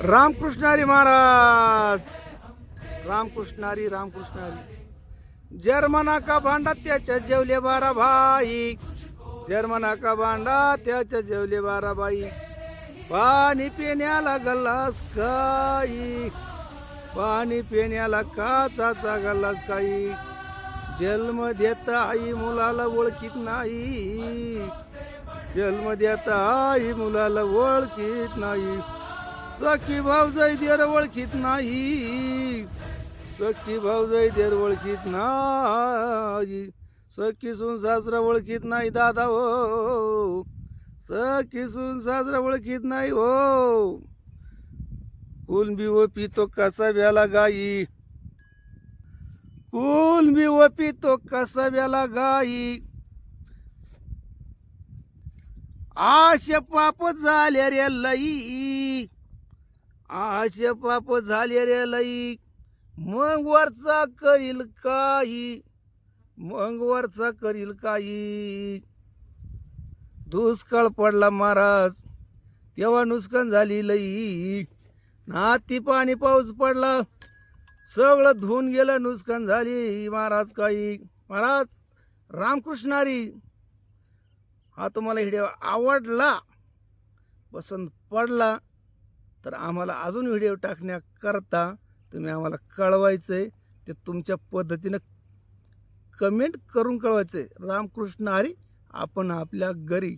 रामकृष्णारी महाराज. रामकृष्णारी रामकृष्णारी जर्मना का भांडा त्याच्या जेवले बारा भाई. जर्मना का भांडा त्याच्या जेवले बारा बाई पाणी पिण्याला गल्लास काही. पाणी पिण्याला काचाचा गल्लास काही. जन्म देत आई मुलाला ओळखीत नाही. जन्म देत आई मुलाला ओळखीत नाही. सखी भाऊजाई देर ओळखीत नाही. सखी भाऊजाई देर ओळखीत नाही. सखी सून सासरा ओळखीत नाही दादा हो. सखी सून सासरा ओळखीत नाही हो. कुलबी ओ पितो कसा ब्याला गाई? कुलबी व पितो कसा ब्याला गाई? आशे पाप झाले रे लई. आशे पाप झाले रे लई. मग वरचा करील काही. मग वरचा करील काही. दुष्काळ पडला महाराज. तेव्हा नुकसान झाली लई. नाती पाणी पाऊस पडला. सगळं धुवून गेलं नुकसान झाली महाराज काही. महाराज रामकृष्णारी हा तुम्हाला व्हिडिओ आवडला. पसंत पडला. तर आम्हाला अजून व्हिडिओ टाकण्याकरता तुम्ही आम्हाला कळवायचं आहे ते तुमच्या पद्धतीनं कमेंट करून कळवायचं आहे रामकृष्ण हरी आपण आपल्या घरी